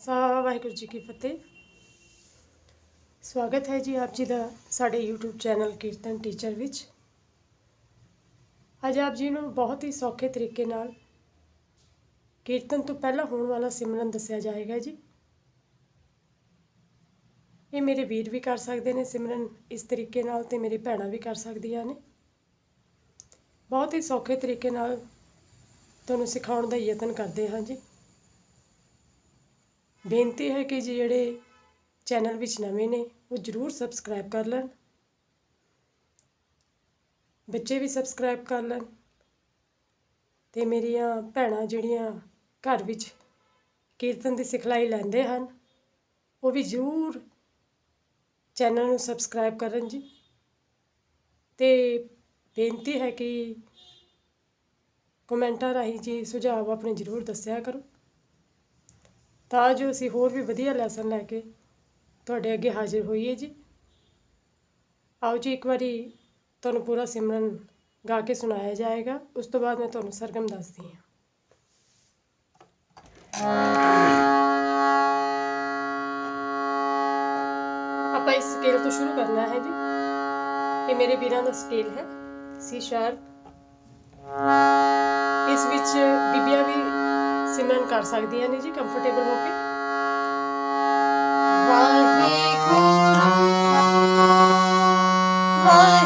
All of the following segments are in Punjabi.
ਸਾ ਵਾਹਿਗੁਰੂ ਜੀ ਕੀ ਫਤਿਹ। ਸਵਾਗਤ ਹੈ ਜੀ ਆਪ ਜੀ ਦਾ ਸਾਡੇ YouTube ਚੈਨਲ ਕੀਰਤਨ ਟੀਚਰ ਵਿੱਚ। ਅੱਜ ਆਪ ਜੀ ਨੂੰ ਬਹੁਤ ਹੀ ਸੌਖੇ ਤਰੀਕੇ ਨਾਲ ਕੀਰਤਨ ਤੋਂ ਪਹਿਲਾਂ ਹੋਣ ਵਾਲਾ ਸਿਮਰਨ ਦੱਸਿਆ ਜਾਏਗਾ ਜੀ। ਇਹ ਮੇਰੇ ਵੀਰ ਵੀ ਕਰ ਸਕਦੇ ਨੇ ਸਿਮਰਨ, ਇਸ ਤਰੀਕੇ ਨਾਲ ਤੇ ਮੇਰੀ ਭੈਣਾਂ ਵੀ ਕਰ ਸਕਦੀਆਂ ਨੇ। ਬਹੁਤ ਹੀ ਸੌਖੇ ਤਰੀਕੇ ਨਾਲ ਤੁਹਾਨੂੰ ਸਿਖਾਉਣ ਦਾ ਯਤਨ ਕਰਦੇ ਹਾਂ ਜੀ। ਬੇਨਤੀ ਹੈ ਕਿ ਜੀ ਜਿਹੜੇ ਚੈਨਲ ਵਿੱਚ ਨਵੇਂ ਨੇ, ਉਹ ਜਰੂਰ ਸਬਸਕ੍ਰਾਈਬ ਕਰ ਲੈਣ। ਬੱਚੇ ਵੀ ਸਬਸਕ੍ਰਾਈਬ ਕਰ ਲੈਣ ਤੇ ਮੇਰੀਆਂ ਭੈਣਾਂ ਜਿਹੜੀਆਂ ਘਰ ਵਿੱਚ ਕੀਰਤਨ ਦੀ ਸਿਖਲਾਈ ਲੈਂਦੇ ਹਨ, ਉਹ ਵੀ ਜਰੂਰ ਚੈਨਲ ਨੂੰ ਸਬਸਕ੍ਰਾਈਬ ਕਰਨ ਜੀ। ਤੇ ਬੇਨਤੀ ਹੈ ਕਿ ਕਮੈਂਟਾਂ ਰਾਹੀਂ ਜੀ ਸੁਝਾਅ ਆਪਣੇ ਜਰੂਰ ਦੱਸਿਆ ਕਰੋ। ਤਾਂ ਜੋ ਅਸੀਂ ਹੋਰ ਵੀ ਵਧੀਆ ਲੈਸਨ ਲੈ ਕੇ ਤੁਹਾਡੇ ਅੱਗੇ ਹਾਜ਼ਰ ਹੋਈਏ ਜੀ। ਆਓ ਜੀ, ਇੱਕ ਵਾਰੀ ਤੁਹਾਨੂੰ ਪੂਰਾ ਸਿਮਰਨ ਗਾ ਕੇ ਸੁਣਾਇਆ ਜਾਏਗਾ। ਉਸ ਤੋਂ ਬਾਅਦ ਮੈਂ ਤੁਹਾਨੂੰ ਸਰਗਮ ਦੱਸਦੀ ਹਾਂ। ਆਪਾਂ ਇਸ ਸਕੇਲ ਤੋਂ ਸ਼ੁਰੂ ਕਰਨਾ ਹੈ ਜੀ। ਇਹ ਮੇਰੇ ਵੀਰਾਂ ਦਾ ਸਕੇਲ ਹੈ। ਸੀ ਸ਼ਾਰਪ ਇਸ ਵਿੱਚ ਬੀਬੀਆਂ ਵੀ ਸਿਮਰਨ ਕਰ ਸਕਦੀਆਂ ਨੇ ਜੀ ਕੰਫਰਟੇਬਲ ਹੋ ਕੇ? ਵਾਹਿਗੁਰੂ। ਵਾਹਿਗੁਰੂ।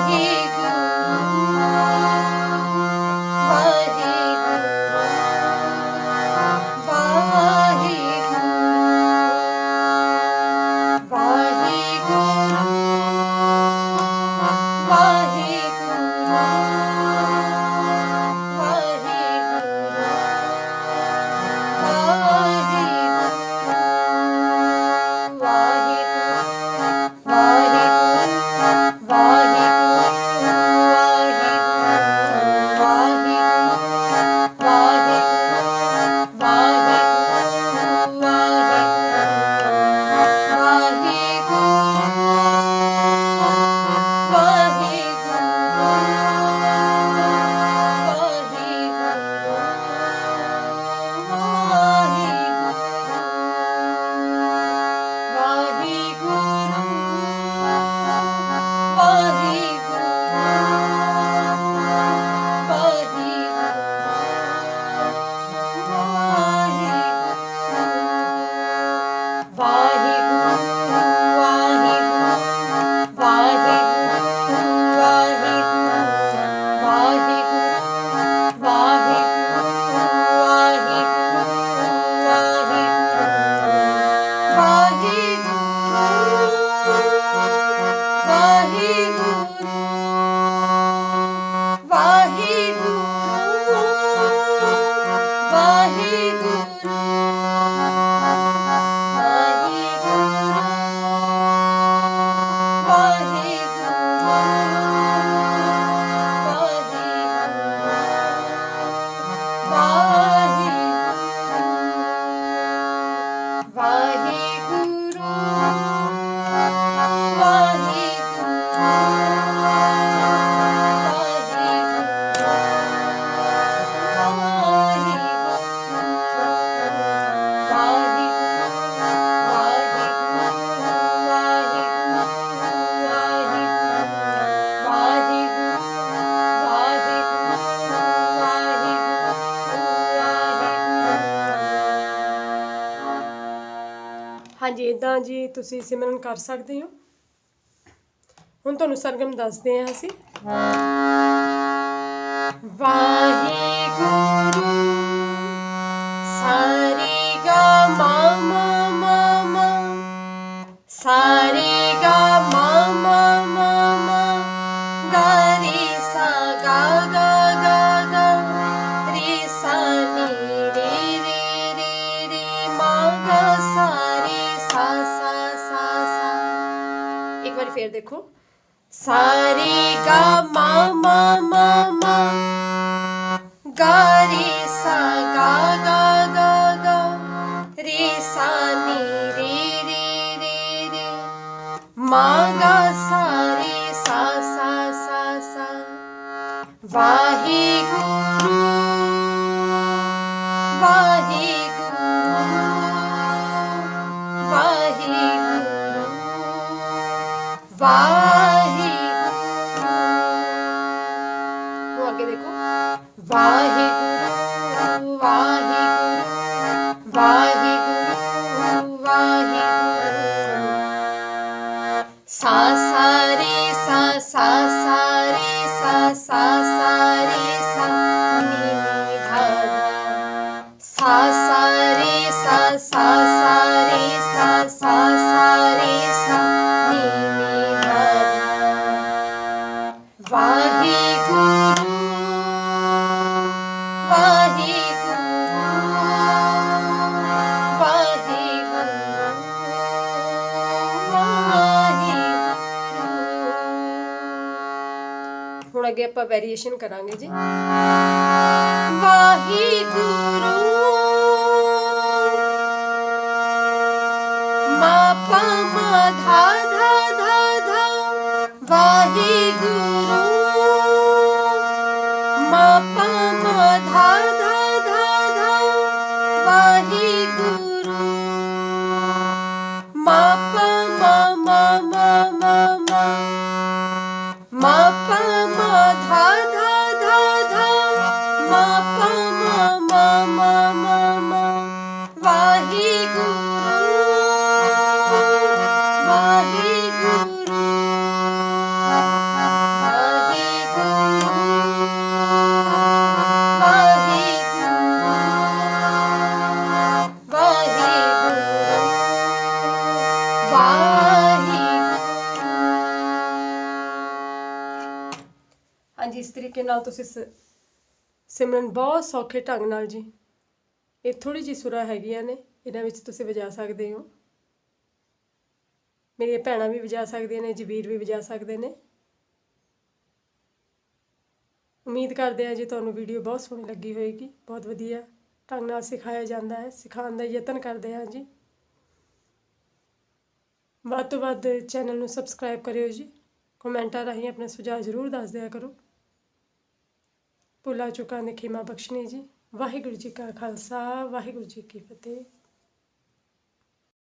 ਹਾਂਜੀ ਇਦਾਂ ਜੀ ਤੁਸੀਂ ਸਿਮਰਨ ਕਰ ਸਕਦੇ ਹੋ। ਹੁਣ ਤੁਹਾਨੂੰ ਸਰਗਮ ਦੱਸਦੇ ਹਾਂ ਅਸੀਂ। ਵਾਹਿਗੁਰੂ ਸਾਰੀ ਫੇਰ ਦੇਖੋ। ਸਾਰੀ ਗਾ ਮਾ ਮਾ ਮਾ ਮਾ। ਗਾ ਰੇ ਸਾ ਗਾ ਗਾ ਗਾ ਗਾ। ਰੇ ਸਾ ਨੀ ਰੇ ਰੇ ਰੇ ਰੇ। ਮਾ ਗਾ ਸਾ ਰੇ ਸਾ ਸਾ ਸਾ ਸਾ। ਵਾਹਿਗੁਰੂ। ਵਾਹਿਗੁਰੂ ਵਾਹਿਗੁਰੂ ਹੁਣ ਅੱਗੇ ਆਪਾਂ ਵੇਰੀਏਸ਼ਨ ਕਰਾਂਗੇ ਜੀ। ਵਾਹਿਗੁਰੂ ਮਾ ਪਾ ਮਾ ਧਾ ਧਾ ਧਾ ਧਾ, ਵਾਹਿਗੁਰੂ। ਮਾ ਹਾਂਜੀ, ਇਸ ਤਰੀਕੇ ਨਾਲ ਤੁਸੀਂ ਸ- ਸਿਮਰਨ ਬਹੁਤ ਸੌਖੇ ਢੰਗ ਨਾਲ ਜੀ। ਇਹ ਥੋੜੀ ਜਿਹੀ ਸੁਰਾਂ ਹੈਗੀਆਂ ਨੇ, ਇਹਨਾਂ ਵਿੱਚ ਤੁਸੀਂ ਵਜਾ ਸਕਦੇ ਹੋ। ਮੇਰੀਆਂ ਭੈਣਾਂ ਵੀ ਵਜਾ ਸਕਦੀਆਂ ਨੇ, ਜਵੀਰ ਵੀ ਵਜਾ ਸਕਦੇ ਨੇ। ਉਮੀਦ ਕਰਦੇ ਹਾਂ ਜੀ ਤੁਹਾਨੂੰ ਵੀਡੀਓ ਬਹੁਤ ਸੋਹਣੀ ਲੱਗੀ ਹੋਏਗੀ, ਬਹੁਤ ਵਧੀਆ ਢੰਗ ਨਾਲ ਸਿਖਾਇਆ ਜਾਂਦਾ ਹੈ, ਸਿਖਾਉਣ ਦਾ ਯਤਨ ਕਰਦੇ ਹਾਂ ਜੀ। ਵੱਧ ਤੋਂ ਵੱਧ ਚੈਨਲ ਨੂੰ ਸਬਸਕ੍ਰਾਈਬ ਕਰਿਓ ਜੀ। ਕਮੈਂਟਾਂ ਰਾਹੀਂ ਆਪਣੇ ਸੁਝਾਅ ਜ਼ਰੂਰ ਦੱਸ ਦਿਆ ਕਰੋ। ਭੁਲਾ ਚੁੱਕਾਂ ਦੀ ਖਿਮਾ ਬਖਸ਼ਣੀ ਜੀ ਵਾਹਿਗੁਰੂ ਜੀ ਕਾ ਖਾਲਸਾ ਵਾਹਿਗੁਰੂ ਜੀ ਕੀ ਫਤਿਹ।